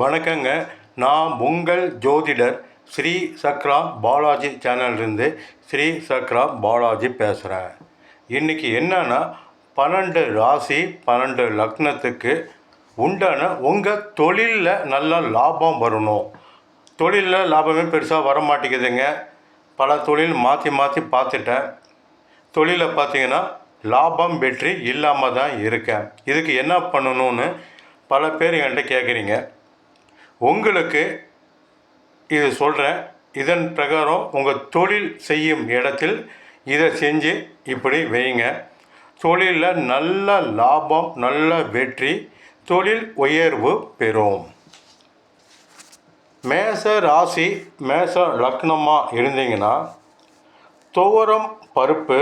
வணக்கங்க. நான் உங்கள் ஜோதிடர் ஸ்ரீ சக்ரா பாலாஜி சேனல்லேருந்து ஸ்ரீ சக்ரா பாலாஜி பேசுகிறேன் இன்றைக்கி என்னன்னா பன்னெண்டு ராசி பன்னெண்டு லக்னத்துக்கு உண்டான உங்கள் தொழிலில் நல்ல லாபம் வரணும். தொழிலில் லாபமே பெருசாக வர மாட்டேங்குதுங்க பல தொழில் மாற்றி மாற்றி பார்த்துட்டேன். தொழிலில் பார்த்தீங்கன்னா லாபம் வெற்றி இல்லாமல் தான் இருக்கேன். இதுக்கு என்ன பண்ணணும்னு பல பேர் என்கிட்ட கேட்குறீங்க உங்களுக்கு இது சொல்கிறேன் இதன் பிரகாரம் உங்கள் தொழில் செய்யும் இடத்தில் இதை செஞ்சு இப்படி வைங்க. தொழிலில் நல்ல லாபம் நல்ல வெற்றி தொழில் உயர்வு பெறும். மேச ராசி மேச லக்னமாக இருந்தீங்கன்னா துவரம் பருப்பு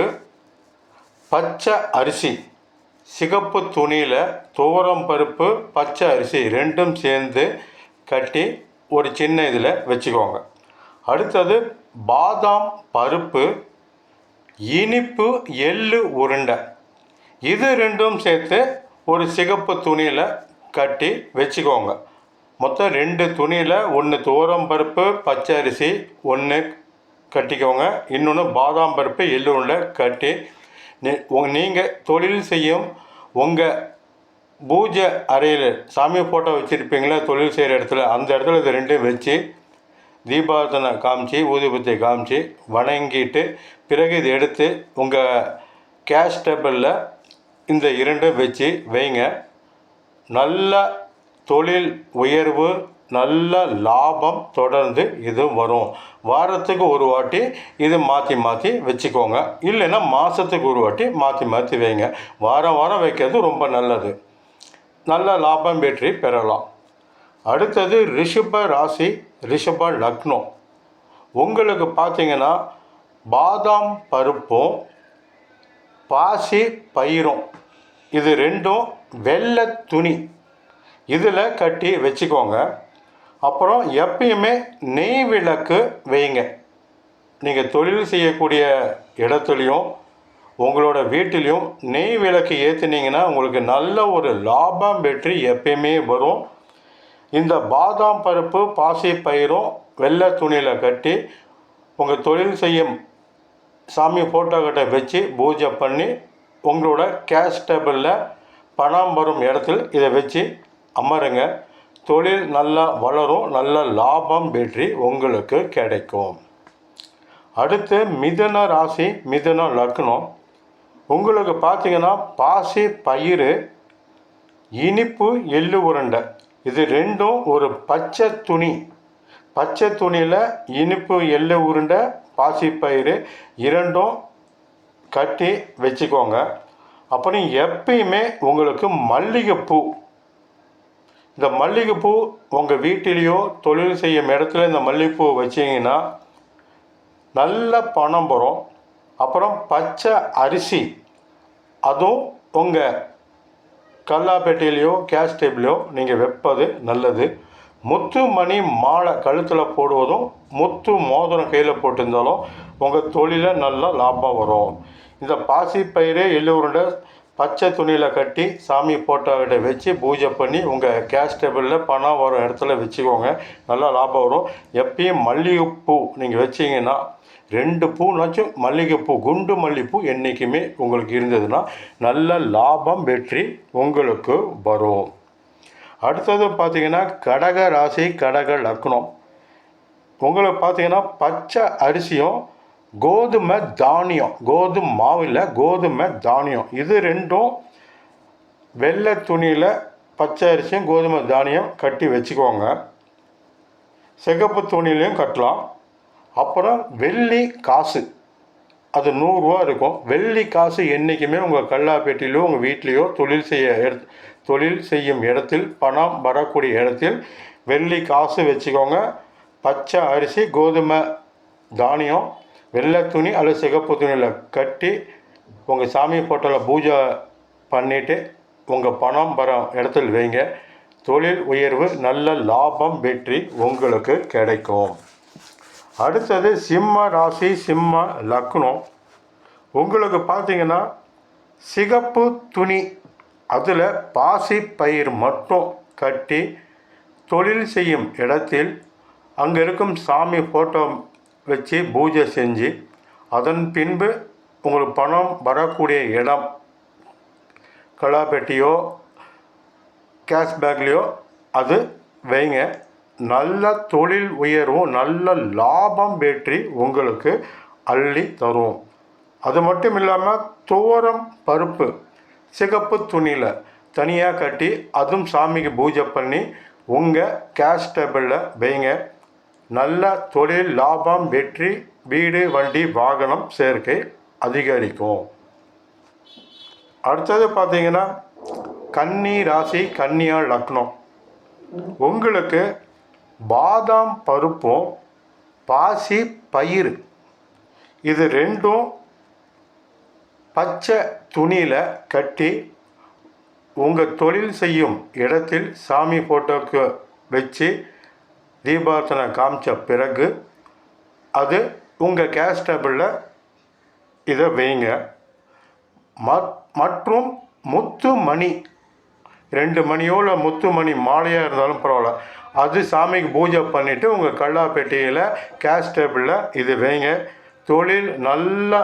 பச்சை அரிசி சிகப்பு துணியில் துவரம் பருப்பு பச்சை அரிசி ரெண்டும் சேர்ந்து கட்டி ஒரு சின்ன இதில் வச்சுக்கோங்க. அடுத்தது பாதாம் பருப்பு இனிப்பு எள்ளு உருண்டை. இது ரெண்டும் சேர்த்து ஒரு சிகப்பு துணியில் கட்டி வச்சுக்கோங்க. மொத்தம் ரெண்டு துணியில் ஒன்று துவரம் பருப்பு பச்சை அரிசி ஒன்று கட்டிக்கோங்க. இன்னொன்று பாதாம் பருப்பு எள்ளு உருண்டை கட்டி நீங்கள் தொழில் செய்யும் உங்கள் பூஜை அறையில் சாமி ஃபோட்டோ வச்சுருப்பீங்களா? தொழில் செய்கிற இடத்துல. அந்த இடத்துல இது ரெண்டையும் வச்சு தீபாரதனை காமிச்சு ஊதுபத்தியை காமிச்சு வணங்கிட்டு பிறகு இதை எடுத்து உங்கள் கேஷ் டேபிளில் இந்த இரண்டும் வச்சு வைங்க. நல்ல தொழில் உயர்வு நல்ல லாபம் தொடர்ந்து இது வரும். வாரத்துக்கு ஒரு வாட்டி இது மாற்றி மாற்றி வச்சுக்கோங்க. இல்லைன்னா மாதத்துக்கு ஒரு வாட்டி மாற்றி மாற்றி வைங்க. வாரம் வாரம் வைக்கிறது ரொம்ப நல்லது. நல்ல லாபம் வெற்றி பெறலாம். அடுத்தது ரிஷப ராசி ரிஷப லக்னம். உங்களுக்கு பார்த்தீங்கன்னா பாதாம் பருப்பும் பாசி பயிரும். இது ரெண்டும் வெள்ளை துணி. இதில் கட்டி வச்சுக்கோங்க. அப்புறம் எப்பயுமே நெய் விளக்கு வைங்க நீங்கள் தொழில் செய்யக்கூடிய இடத்துலையும் உங்களோட வீட்டிலையும் நெய் விளக்கு ஏற்றுனீங்கன்னா உங்களுக்கு நல்ல ஒரு லாபம் வெற்றி எப்பயுமே வரும். இந்த பாதாம் பருப்பு பாசி பயிரும் வெள்ளை துணியில் கட்டி உங்கள் தொழில் செய்யும் சாமி ஃபோட்டோக்கிட்ட வச்சு பூஜை பண்ணி உங்களோட கேஷ் டேபிளில் பணம் வரும் இடத்தில் இதை வச்சு அமருங்க. தொழில் நல்லா வளரும் நல்ல லாபம் வெற்றி உங்களுக்கு கிடைக்கும். அடுத்து மிதுன ராசி மிதுன லக்னம். உங்களுக்கு பார்த்தீங்கன்னா பாசி பயிறு இனிப்பு எள்ளு உருண்டை. இது ரெண்டும் ஒரு பச்சை துணி. பச்சை துணியில் இனிப்பு எள்ளு உருண்டை பாசிப்பயிறு இரண்டும் கட்டி வச்சுக்கோங்க. அப்புறம் எப்பயுமே உங்களுக்கு மல்லிகைப்பூ. இந்த மல்லிகைப்பூ உங்கள் வீட்டிலேயோ தொழில் செய்யும் இடத்துல இந்த மல்லிகைப்பூ வச்சிங்கன்னா நல்ல பணம் வரும். அப்புறம் பச்சை அரிசி. அதுவும் உங்கள் கல்லாப்பேட்டையிலையோ கேஷ் டேபிளையோ நீங்கள் வைப்பது நல்லது. முத்து மணி மாலை கழுத்தில் போடுவதும் முத்து மோதிரம் கையில் போட்டிருந்தாலும் உங்கள் தொழிலில் நல்லா லாபம் வரும். இந்த பாசி பயிரே எள்ளு உருண்டை பச்சை துணியில் கட்டி சாமி ஃபோட்டோகிட்ட வச்சு பூஜை பண்ணி உங்கள் கேஷ் டேபிளில் பணம் வரும் இடத்துல வச்சுக்கோங்க. நல்லா லாபம் வரும். எப்பயும் மல்லிகைப்பூ நீங்கள் வச்சிங்கன்னா ரெண்டு பூனாச்சும் மல்லிகைப்பூ குண்டு மல்லிகைப்பூ என்றைக்குமே உங்களுக்கு இருந்ததுன்னா நல்ல லாபம் வெற்றி உங்களுக்கு வரும். அடுத்தது பார்த்தீங்கன்னா கடக ராசி கடக லக்னம். உங்களுக்கு பார்த்தீங்கன்னா பச்சை அரிசியும் கோதுமை தானியம் கோதுமை மாவில் கோதுமை தானியம். இது ரெண்டும் வெள்ளை துணியில் பச்சை அரிசியும் கோதுமை தானியம் கட்டி வச்சுக்கோங்க. சிகப்பு துணிலையும் கட்டலாம். அப்புறம் வெள்ளி காசு. அது நூறுரூவா இருக்கும். வெள்ளி காசு என்றைக்குமே உங்கள் கல்லாப்பேட்டிலோ உங்கள் வீட்லேயோ தொழில் செய்ய தொழில் செய்யும் இடத்தில் பணம் வரக்கூடிய இடத்தில் வெள்ளி காசு வச்சுக்கோங்க. பச்சை அரிசி கோதுமை தானியம் வெள்ளை துணி அல்லது சிகப்பு துணியில் கட்டி உங்கள் சாமி ஃபோட்டோவில் பூஜை பண்ணிவிட்டு உங்கள் பணம் வர இடத்தில் வைங்க. தொழில் உயர்வு நல்ல லாபம் வெற்றி உங்களுக்கு கிடைக்கும். அடுத்தது சிம்ம ராசி சிம்ம லக்னம். உங்களுக்கு பார்த்தீங்கன்னா சிகப்பு துணி அதில் பாசி பயிர் மட்டும் கட்டி தொழில் செய்யும் இடத்தில் அங்கே இருக்கும் சாமி ஃபோட்டோ வச்சு பூஜை செஞ்சு அதன் பின்பு உங்களுக்கு பணம் வரக்கூடிய இடம். கலாப்பெட்டியோ கேஷ் பேக்லேயோ அது வைங்க. நல்ல தொழில் உயர்வும் நல்ல லாபம் வெற்றி உங்களுக்கு அள்ளி தரும். அது மட்டும் இல்லாமல் துவரம் பருப்பு சிகப்பு துணியில் தனியாக கட்டி அதுவும் சாமிக்கு பூஜை பண்ணி உங்கள் கேஷ் டேபிளில் வைங்க. நல்ல தொழில் லாபம் வெற்றி வீடு வண்டி வாகனம் சேர்க்கை அதிகரிக்கும். அடுத்தது பார்த்தீங்கன்னா கன்னி ராசி கன்னியா லக்னம். உங்களுக்கு பாதாம் பருப்பும் பாசி பயிறு. இது ரெண்டும் பச்சை துணியில் கட்டி உங்கள் தொழில் செய்யும் இடத்தில் சாமி ஃபோட்டோக்கு வச்சு தீபார்த்தனை காமிச்ச பிறகு அது உங்கள் கேஸ் டேபிளில் இதை வைங்க. மற்றும் முத்து மணி. ரெண்டு மணியோ இல்லை முத்து மணி மாலையாக இருந்தாலும் பரவாயில்ல. அது சாமிக்கு பூஜை பண்ணிவிட்டு உங்கள் கல்லாப்பேட்டையில் கேஷ் டேபிளில் இது வைங்க. தொழில் நல்ல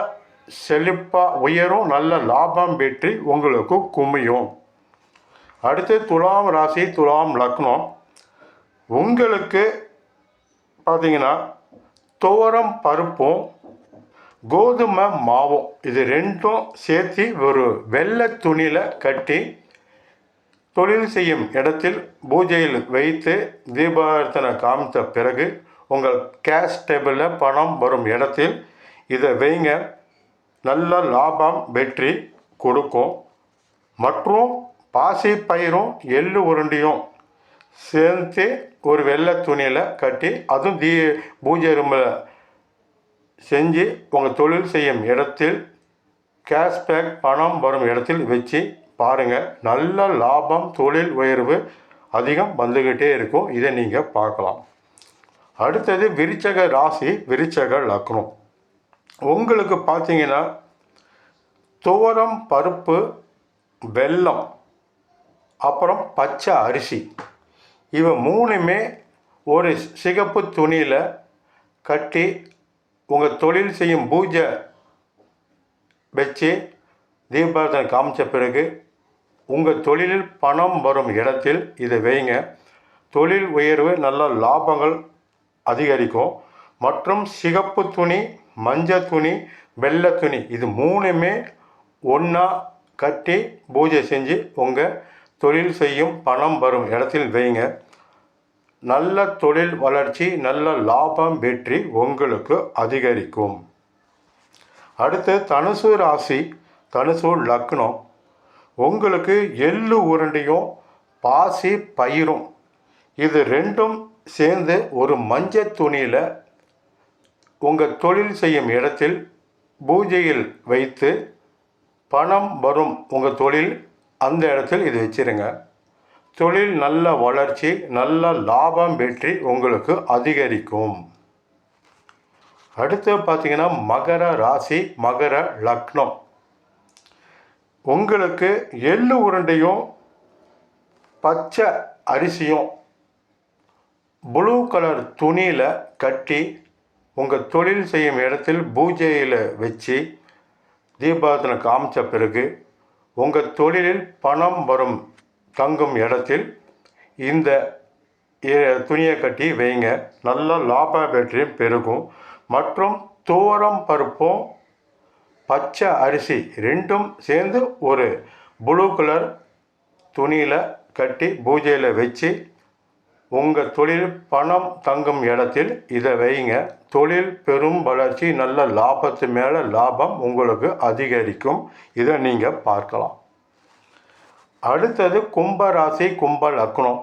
செழிப்பாக உயரும் நல்ல லாபம் வெற்றி உங்களுக்கு குமியும். அடுத்து துலாம் ராசி துலாம் லக்னம். உங்களுக்கு பார்த்தீங்கன்னா துவரம் பருப்பும் கோதுமை மாவும் இது ரெண்டும் சேர்த்து ஒரு வெள்ளை துணியில் கட்டி தொழில் செய்யும் இடத்தில் பூஜையில் வைத்து தீபார்த்தனை காமித்த பிறகு உங்கள் கேஷ் டேபிளில் பணம் வரும் இடத்தில் இதை வைங்க. நல்ல லாபம் வெற்றி கொடுக்கும். மற்றும் பாசி பயிரும் எள்ளு உருண்டியும் சேர்த்து ஒரு வெள்ளை துணியில் கட்டி அதுவும் தீ பூஜை ரூமில் செஞ்சு உங்கள் தொழில் செய்யும் இடத்தில் கேஷ்பேக் பணம் வரும் இடத்தில் வச்சு பாருங்கள் நல்ல லாபம் தொழில் உயர்வு அதிகம் வந்துக்கிட்டே இருக்கும். இதை நீங்கள் பார்க்கலாம். அடுத்தது விருச்சக ராசி விருச்சக லக்னம். உங்களுக்கு பார்த்தீங்கன்னா துவரம் பருப்பு வெல்லம் அப்புறம் பச்சை அரிசி இவை மூணுமே ஒரு சிகப்பு துணியில் கட்டி உங்கள் தொழில் செய்யும் பூஜை வச்சு தீபாரதனை காமிச்ச பிறகு உங்கள் தொழிலில் பணம் வரும் இடத்தில் இதை வைங்க. தொழில் உயர்வு நல்ல லாபங்கள் அதிகரிக்கும். மற்றும் சிகப்பு துணி மஞ்சள் துணி வெள்ளை துணி இது மூணுமே ஒன்றா கட்டி பூஜை செஞ்சு உங்கள் தொழில் செய்யும் பணம் வரும் இடத்தில் வைங்க. நல்ல தொழில் வளர்ச்சி நல்ல லாபம் வெற்றி உங்களுக்கு அதிகரிக்கும். அடுத்து தனுசு ராசி தனுசு லக்னம். உங்களுக்கு எள்ளு உருண்டையும் பாசி பயிரும். இது ரெண்டும் சேர்ந்து ஒரு மஞ்சள் துணியில் உங்கள் தொழில் செய்யும் இடத்தில் பூஜையில் வைத்து பணம் வரும் உங்கள் தொழில் அந்த இடத்தில் இது வச்சிருங்க. தொழில் நல்ல வளர்ச்சி நல்ல லாபம் வெற்றி உங்களுக்கு அதிகரிக்கும். அடுத்து பார்த்தீங்கன்னா மகர ராசி மகர லக்னம். உங்களுக்கு எள்ளு உருண்டையும் பச்சை அரிசியும் ப்ளூ கலர் துணியில் கட்டி உங்கள் தொழில் செய்யும் இடத்தில் பூஜையில் வச்சு தீபாரதனை காமிச்ச பிறகு உங்கள் தொழிலில் பணம் வரும் தங்கும் இடத்தில் இந்த துணியை கட்டி வைங்க. நல்ல லாப வெற்றியும் பெருகும். மற்றும் தோரம் பருப்பும் பச்சை அரிசி ரெண்டும் சேர்ந்து ஒரு ப்ளூ கலர் துணியில் கட்டி பூஜையில் வச்சு உங்கள் தொழில் பணம் தங்கும் இடத்தில் இதை வைங்க. தொழில் பெரும் வளர்ச்சி நல்ல லாபத்து மேலே லாபம் உங்களுக்கு அதிகரிக்கும். இதை நீங்கள் பார்க்கலாம். அடுத்தது கும்ப ராசி கும்ப லக்னம்.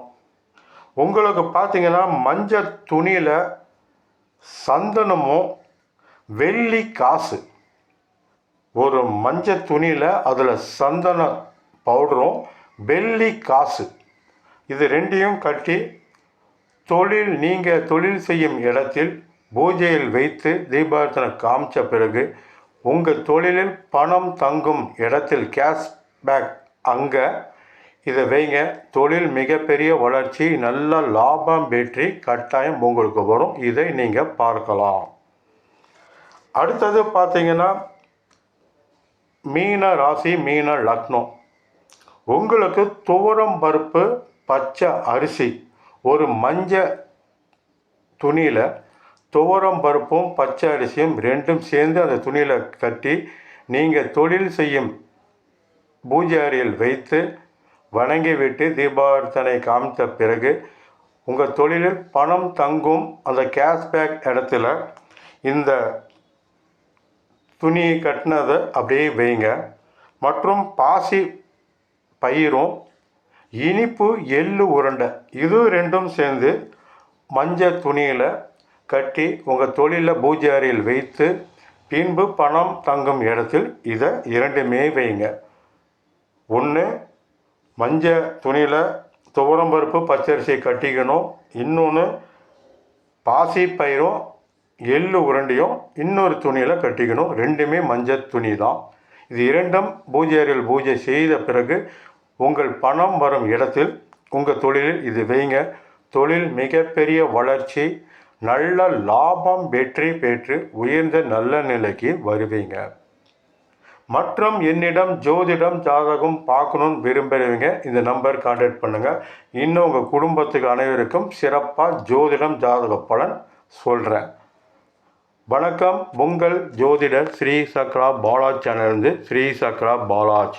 உங்களுக்கு பார்த்தீங்கன்னா மஞ்சள் துணியில் சந்தனமும் வெள்ளி காசு. ஒரு மஞ்சள் துணியில் அதில் சந்தன பவுடரும் வெள்ளி காசு. இது ரெண்டையும் கட்டி தொழில் நீங்கள் தொழில் செய்யும் இடத்தில் பூஜையில் வைத்து தீபார்த்தனை காமிச்ச பிறகு உங்கள் தொழிலில் பணம் தங்கும் இடத்தில் கேஷ் பேக் அங்கே இதை வைங்க. தொழில் மிகப்பெரிய வளர்ச்சி நல்ல லாபம் வெற்றி கட்டாயம் உங்களுக்கு வரும். இதை நீங்கள் பார்க்கலாம். அடுத்தது பார்த்தீங்கன்னா மீன ராசி மீன லக்னம். உங்களுக்கு துவரம் பருப்பு பச்சை அரிசி ஒரு மஞ்ச துணியில் துவரம் பருப்பும் பச்சை அரிசியும் ரெண்டும் சேர்ந்து அந்த துணியில் கட்டி நீங்கள் தொழில் செய்யும் பூஜை அறையில் வைத்து வணங்கிவிட்டு தீபார்த்தனை காமித்த பிறகு உங்கள் தொழிலில் பணம் தங்கும் அந்த கேஷ்பேக் இடத்துல இந்த துணி கட்டினதை அப்படியே வைங்க. மற்றும் பாசி பயிரும் இனிப்பு எள்ளு உருண்டை இது ரெண்டும் சேர்ந்து மஞ்சள் துணியில் கட்டி உங்கள் தொழிலில் பூஜை அறையில் வைத்து பின்பு பணம் தங்கும் இடத்தில் இதை இரண்டுமே வைங்க. ஒன்று மஞ்சள் துணியில் துவரம்பருப்பு பச்சரிசியை கட்டிக்கணும். இன்னொன்று பாசி பயிரும் எள்ளு உருண்டையும் இன்னொரு துணியில் கட்டிக்கணும். ரெண்டுமே மஞ்சள் துணி தான் இது இரண்டும் பூஜை அறையில் பூஜை செய்த பிறகு உங்கள் பணம் வரும் இடத்தில் உங்கள் தொழிலில் இது வைங்க. தொழில் மிகப்பெரிய வளர்ச்சி நல்ல லாபம் வெற்றி பெற்று உயர்ந்த நல்ல நிலைக்கு வருவீங்க. மற்றும் என்னிடம் ஜோதிடம் ஜாதகம் பார்க்கணுன்னு விரும்புகிறவங்க இந்த நம்பர் கான்டாக்ட் பண்ணுங்கள் இன்னும் உங்கள் குடும்பத்துக்கு அனைவருக்கும் சிறப்பாக ஜோதிடம் ஜாதக பலன் சொல்கிறேன் வணக்கம். உங்கள் ஜோதிடர் ஸ்ரீ சக்ரா பாலாஜ் சேனலிருந்து ஸ்ரீ சக்ரா பாலாஜ்.